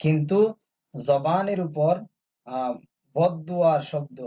কিন্তু জবানের উপর আহ বদুয়ার শব্দ।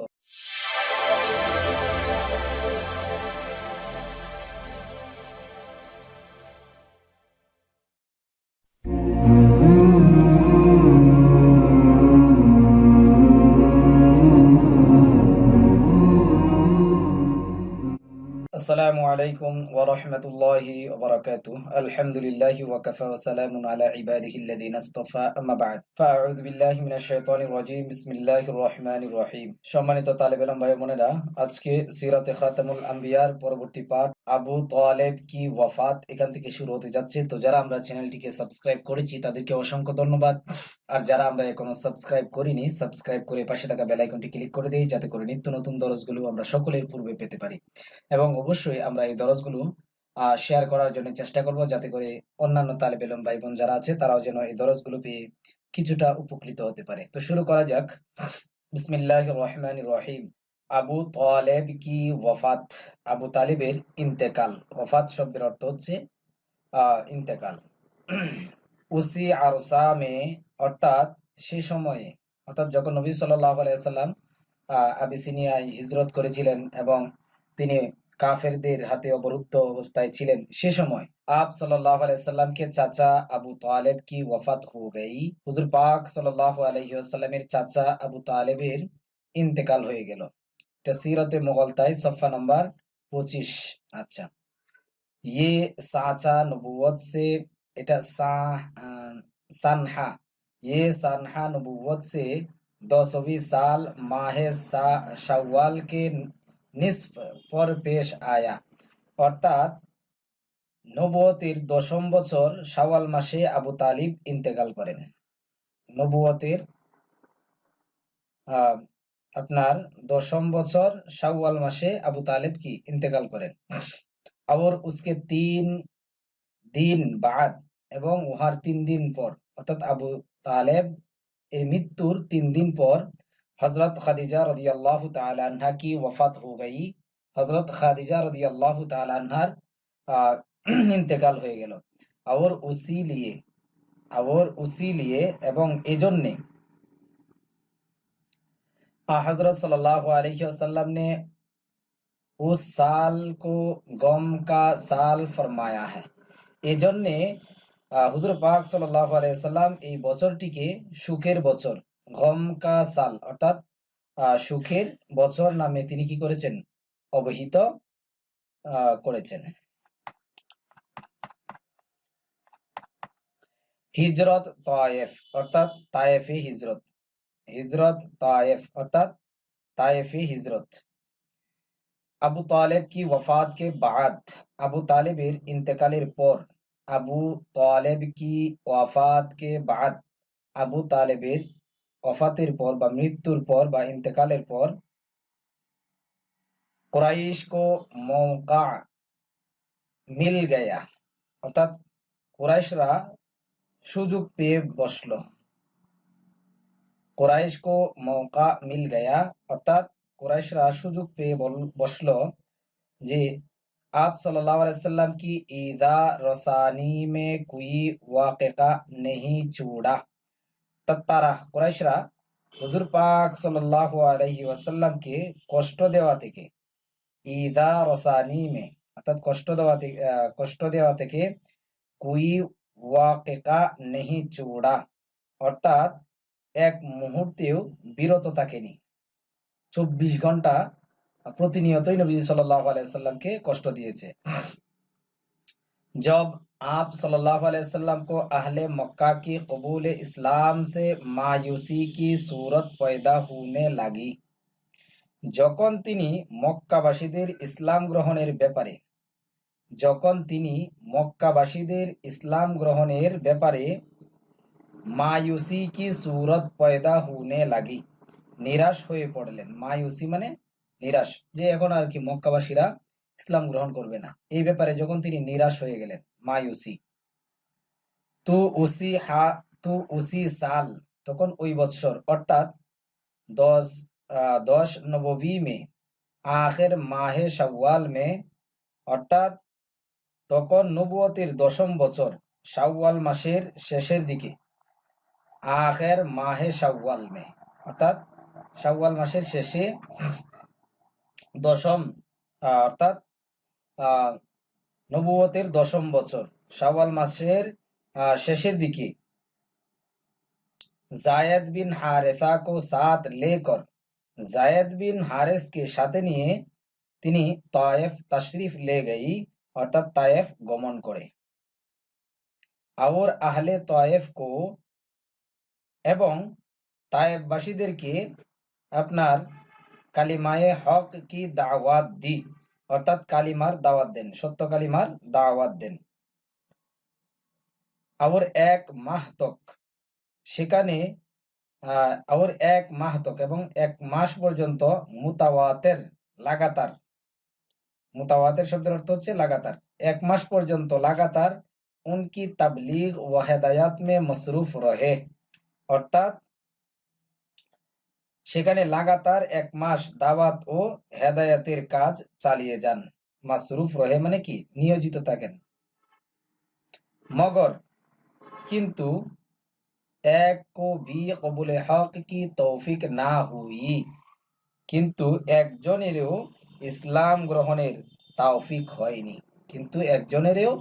আসসালামু আলাইকুম ওরহমতুল্লাহি ওবরাকাতু আলহামদুলিল্লাহি ওয়াকাফা ওয়া সালামুন আলা ইবাদিহি আল্লাযিনা ইসতাফা আম্মা বা'দ। ফাআউযু বিল্লাহি মিনাশ শাইতানির রাজীম। বিসমিল্লাহির রহমানির রহিম। সম্মানিত তালেব ইলম ভাই বোনেরা, আজকে সিরাতে খাতামুল আম্বিয়ার পরবর্তী পাঠ আবু তালেব কি ওয়াফাত এখান থেকে শুরু হতে যাচ্ছে। তো যারা আমরা চ্যানেলটিকে সাবস্ক্রাইব করেছি, তাদেরকে অসংখ্য ধন্যবাদ। আর যারা আমরা এখনও সাবস্ক্রাইব করিনি, সাবস্ক্রাইব করে পাশে থাকা বেল আইকনটি ক্লিক করে দিই, যাতে করে নিত্য নতুন দরজগুলো আমরা সকলের পূর্বে পেতে পারি। এবং অবশ্যই আমরা এই দরজগুলো শেয়ার করার জন্য চেষ্টা করব যাতে করে অন্যান্য তালেব ইলম ভাই বোন যারা আছে তারাও যেন এই দরজগুলো পেয়ে কিছুটা উপকৃত হতে পারে। তো শুরু করা যাক। বিসমিল্লাহ রহমান রহিম। আবু তালেব কি ওয়াফাত? আবু তালিবের ইন্তেকাল। ওয়াফাত শব্দের অর্থ হচ্ছে ইন্তেকাল। উসি আরসা মে অর্থাৎ সে সময়ে, অর্থাৎ যখন নবী সাল্লাহ আলাইসাল্লাম আবিসিনিয়ায় হিজরত করেছিলেন এবং তিনি কাফেরদের হাতে অবরুদ্ধ অবস্থায় ছিলেন সে সময় আপ সাল্লাহ আলাইসাল্লামকে চাচা আবু তালেব কি ওয়াফাত হো গই হুজুর পাক সাল্লাহ আলহিহাস্লামের চাচা আবু তালেবের ইন্তেকাল হয়ে গেল এটা সিরতে মোগলতাই সফা নাম্বার পঁচিশ আচ্ছা ये साचा नबूवत से এটা सानहा ये सानहा नबूवत से दो सौवीं साल माह शव्वाल के নিসফ পর পেশ আয়া। অর্থাৎ নবুয়তের দশম বছর শাওয়াল মাসে আবু তালিব ইন্তেকাল করেন। নবুয়তের আপনার দশম বছর শাওয়াল মাসে আবু তালিব কি? ইন্তেকাল করেন। আর উসকে তিন দিন বাদ এবং উহার তিন দিন পর, অর্থাৎ আবু তালেব এর মৃত্যুর তিন দিন পর हजरत खदीजा रदी अल्लाह तहा की वफात हो गई হজরত খাদিজা রদি আল্লাহ তালার ইন্তেকাল হয়ে গেল আর উসি লিয়ে और उसी लिए এবং এজন্যে हजरत सल्लल्लाहु अलैहि वसल्लम ने उस साल को गम का साल फरमाया है এজন্যে হুজুর পাক সাল্লাল্লাহু আলাইহি সাল্লাম এই বছরটিকে সুখের বছর গম কা সাল, অর্থাৎ সুখের বছর নামে তিনি কি করেছেন? অবহিত করেছেন। হিজরত তায়েফ, অর্থাৎ তায়েফে হিজরত। হিজরত তায়েফ, অর্থাৎ তায়েফে হিজরত। আবু তালেব কি ওয়াফাত কে বাদ? আবু তালেবের ইন্তেকালের পর আবু তালেব কি ওয়াফাত কে বাদ? আবু তালেবের ওফাতের পর বা মৃত্যুর পর বা ইন্তেকালের পর কুরাইশ কো মৌকা মিল গয়া অর্থাৎ কুরাইশরা সুযোগ পেয়ে বসল কুরাইশ কো মৌকা মিল গয়া অর্থাৎ কুরাইশরা সুযোগ পেয়ে বসল যে आप सल्लल्लाहु अलैहि वसल्लम की ईदा रसानी में कोई वाक़ा नहीं छूड़ा তারা, কুরাইশরা হুজুর পাক সাল্লাহ আলহি ওয়াসাল্লামকে কষ্ট দেওয়া থেকে, ইদা রসানিমে অর্থাৎ কষ্ট দেওয়া থেকে কষ্ট দেওয়া থেকে কুই ওয়াকেকা নেহি চূড়া, অর্থাৎ এক মুহূর্তেও বিরত থাকেনি। চব্বিশ ঘণ্টা প্রতিনিয়তই নবী সাল্লাহ আলাইসাল্লামকে কষ্ট দিয়েছে। जब आप सल्लल्लाहु अलैहि वसल्लम को अहले मक्का की कबूल इस्लाम से मायूसी की सूरत पैदा होने लगी যখন তিনি মক্কাবাসীদের ইসলাম গ্রহণের ব্যাপারে যখন তিনি মক্কাবাসীদের ইসলাম গ্রহণের ব্যাপারে মায়ুসি কি সুরত পয়দা হুনে লাগি নিরাশ হয়ে পড়লেন মায়ুসি মানে নিরাশ যে এখন আর কি মক্কাবাসীরা ইসলাম গ্রহণ করবে না। এই ব্যাপারে যখন তিনি নিরাশ হয়ে গেলেন মায়ুসি তু উসি হা, তু উসি সাল, তখন ওই বৎসর, অর্থাৎ দশ দশ নবী মে, আখের মাহে শাওয়াল মে, অর্থাৎ তখন নবুয়তের দশম বছর, শাওয়াল মাসের শেষের দিকে, আখের মাহে শাওয়াল মে, অর্থাৎ শাওয়াল মাসের শেষে দশম অর্থাৎ নবুয়তের দশম বছর, শাওয়াল মাসের শেষের দিকে। জায়দ বিন হারেসা কো সাথ লেকর জায়দ বিন হারেসকে সাথে নিয়ে তিনি তায়েফ, তশরিফ লে গই, অর্থাৎ তায়েফ গমন করে। আর আহলে তায়েফ কো এবং তায়েফবাসীদেরকে আপনার কালিমায়ে হক কি দাওয়াত দি। অর্থাৎ কালিমার দাওয়াত দেন সত্য কালিমার দাওয়াত দেন। আর এক মাহ তক সেখানে আহ, আর এক মাহ তক এবং এক মাস পর্যন্ত মুতাওয়াতের লাগাতার মুতাওয়াতের শব্দের অর্থ হচ্ছে লাগাতার। এক মাস পর্যন্ত লাগাতার উনকি তাবলিগ ও হেদায়াত মে মসরুফ রহে। অর্থাৎ সেখানে লাগাতার এক মাস দাওয়াত ও হেদায়াতের কাজ চালিয়ে যান। মাসরুফ রহে মানে কি? নিয়োজিত থাকেন। মগর। কিন্তু এক কো বি কবুলে হক কি তৌফিক না হুই। কিন্তু একজনেরও ইসলাম গ্রহণের তাওফিক হয়নি। কিন্তু একজনেরও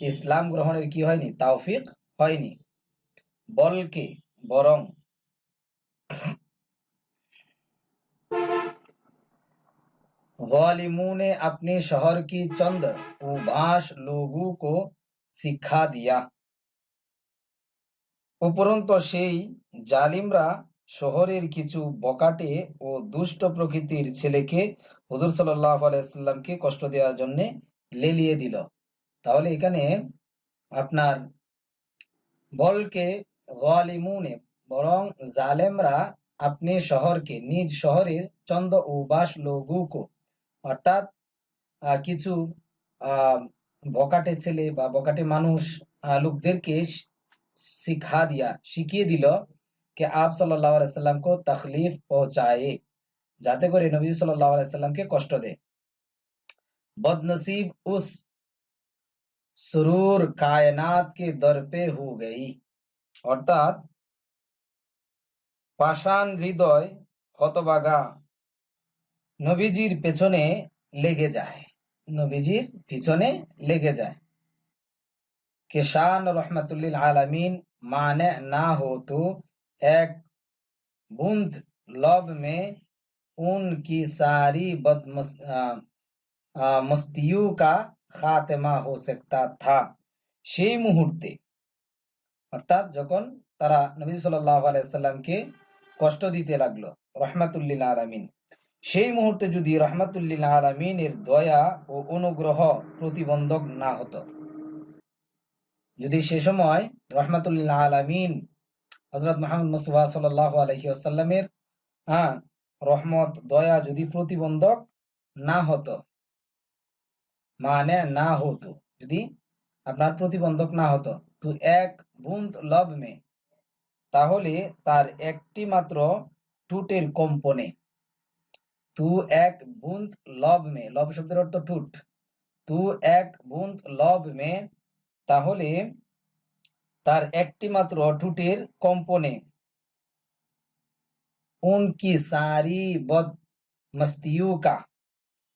ইসলাম গ্রহণের কি হয়নি? তাওফিক হয়নি। বলকে বরং जालिमों ने अपने शहर की चंद उबाश लोगों को শিক্ষা দিয়া উপরন্ত সেই জালিমরা শহরের কিছু বকাটে ও দুষ্ট প্রকৃতির ছেলেকে হুজুর সাল্লাহ আলাইসাল্লামকে কষ্ট দেওয়ার জন্য লেলিয়ে দিল তাহলে এখানে আপনার বলকে গালিমুনে বরং জালেমরা আপনি শহরকে নিজ শহরের চন্দ উবাস লোগুকো অর্থাৎ কিছু বকাটে ছেলে বা বকাটে মানুষ লোকদেরকে শিখা দিয়া, শিখিয়ে দিল কে আপ সাল্লাহ আলাইসাল্লামকে তখলিফ পৌঁছায়, যাতে করে নবী সাল্লাহ আলাইসাল্লামকে কষ্ট দেয় বদনসিব উস সুরুর কায়নাত কে দরপে হু গই। অর্থাৎ, পাষাণ হৃদয় হতবাগা নবীজির পেছনে লেগে যায় নবীজির পিছনে লেগে যায় कि शान रहमतुल्लिल आलमीन माने ना हो तो एक बूंद लब में उनकी सारी बदमस आ, आ, मस्तियों का खात्मा हो सकता था সেই মুহূর্তে অর্থাৎ যখন তারা নবী সাল্লাহ আলাইসাল্লামকে কষ্ট দিতে লাগলো রহমাতুল্লিল আলামিন সেই মুহূর্তে যদি রহমাতুল্লিল আলামিনের দয়া ও অনুগ্রহ প্রতিবন্ধক না হতো। যদি সে সময় রহমাতুল্লাহ আলামিন হজরত মোহাম্মদ মুস্তফা সাল্লাহ আলহি আসাল্লামের হ্যাঁ রহমত, দয়া যদি প্রতিবন্ধক না হতো মানে না হতো, যদি আপনার প্রতিবন্ধক না হতো, তো এক বুন্ত লব মে, তাহলে তার একটি মাত্র টুটের কম্পনে। তু এক বুন্দ লব মে, লব শব্দের অর্থ ঠুট। তু এক বুন্দ লব মে, তাহলে তার একটি মাত্র ঠুটের কম্পনে। উনকি সারি বদ মস্তিউকা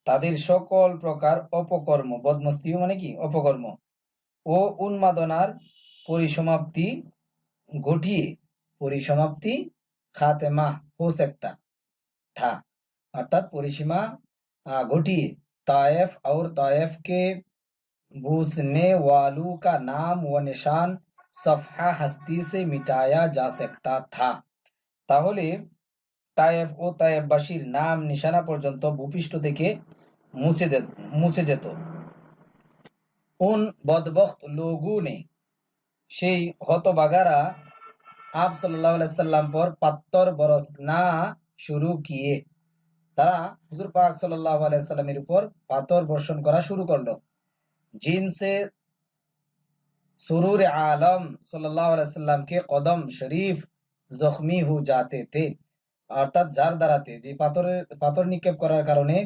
তাদের সকল প্রকার অপকর্ম। বদমস্তিউ মানে কি? অপকর্ম। ও উন্মাদনার পরিসমাপ্তি ঘটিয়ে, পরিসমাপ্তি খাতেমা হোসেক্তা থা। অর্থাৎ পরিসীমা ঘটিয়ে। তায়েফ और তায়েফকে के घूसने वालों का नाम व निशान सफा हस्ती से मिटाया जा सकता তাহলে তায়েফ ও তায়েফবাসীর নাম নিশানা পর্যন্ত ভূপৃষ্ঠ থেকে মুছে মুছে যেত। উন বদবখত লোগুনে, সেই হতবাগারা আপ সাল্লাহ সাল্লাম পর পাত্তর বরস না শুরু কিয়ে। তারা হুজুর পাক সাল্লাহ আলাইসাল্লামের উপর পাথর বর্ষণ করা শুরু করল। জিনসে সুরুর আলম সাল্লাহ আলাইসাল্লামকে কদম শরীফ জখমি হু যাতে তে, অর্থাৎ যার দ্বারাতে যে পাথরের পাথর নিক্ষেপ করার কারণে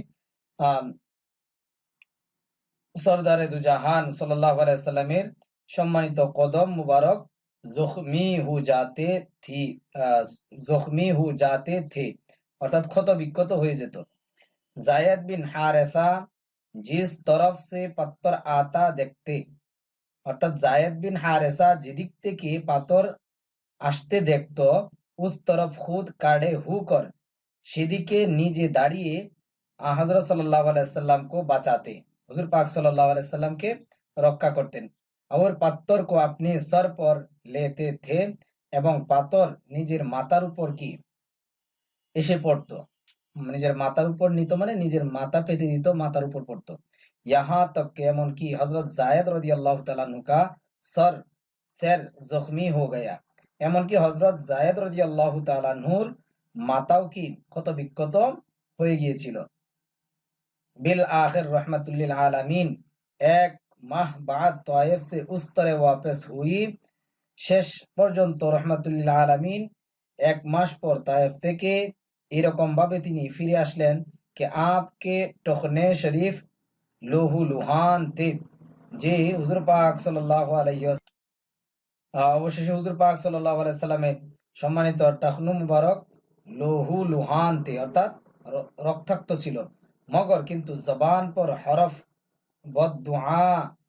সরদারে দুজাহান সাল্লাহ আলাইসাল্লামের সম্মানিত কদম মুবারক জখমি হু যাতে থি জখমি হু যাতে থে। অর্থাৎ ক্ষত বিক্ষত হয়ে যেত। জায়দ বিন হারেসা জিস তরফ সে পাত্তর আতা দেখতে। অর্থাৎ জায়দ বিন হারেসা যেদিক থেকে পাথর আসতে দেখতো, উস তরফ খুদ কাড়ে হু কর, সেদিকে নিজে দাঁড়িয়ে হজরত সাল্লাহ আলাইসাল্লাম কো বাঁচাতে। হুজুর পাক সাল্লাহ আলাইসাল্লামকে রক্ষা করতেন। और পাত্তর কো আপনি সর পর লেতে থে এবং পাথর নিজের মাথার উপর কি এসে পড়তো। মানে নিজের মাতার উপর নিত মানে নিজের মাতা পেতে দিত মাতার উপর পড়তো। ইহা তক এমন কি? হজরত জায়দ রদি আল্লাহ তালুকা সর, স্যার, জখমি হো গয়া। এমনকি হজরত জায়দ রদি আল্লাহ তালানহুর মাতাও কি ক্ষত বিক্ষত হয়ে গিয়েছিল। বিল আখের রহমাতুল্লিল আলামিন, এক মাহ বাদ তয়েফ সে উস্তরে ওয়াপেস হুই, শেষ পর্যন্ত রহমাতুল্লিল আলামিন এক মাস পর তায়েফ থেকে এরকম ভাবে তিনি ফিরে আসলেন কে আপকে টখনে শরীফ লোহু লুহান তে যে হুজুর পাক ওয়াস- আহ, অবশেষে হুজুর পাক সাল্লাল্লাহু আলাইহি সাল্লামের সম্মানিত টাকনু মুবারক লোহু লুহান তে অর্থাৎ রক্তাক্ত ছিল। মগর কিন্তু জবান পর হরফ বদদুআ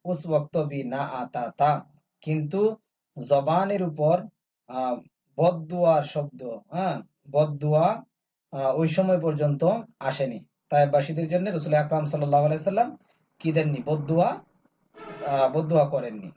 উস ওক্ত ভি না আতা তা কিন্তু জবানের উপর আহ, বদদুয়ার শব্দ হ্যাঁ বদদুয়া আহ, ওই সময় পর্যন্ত আসেনি। তাইবাসীদের জন্য রসুল আকরাম সাল্লাহ আলাইসাল্লাম কি দেননি? বদুয়া বদুয়া করেননি।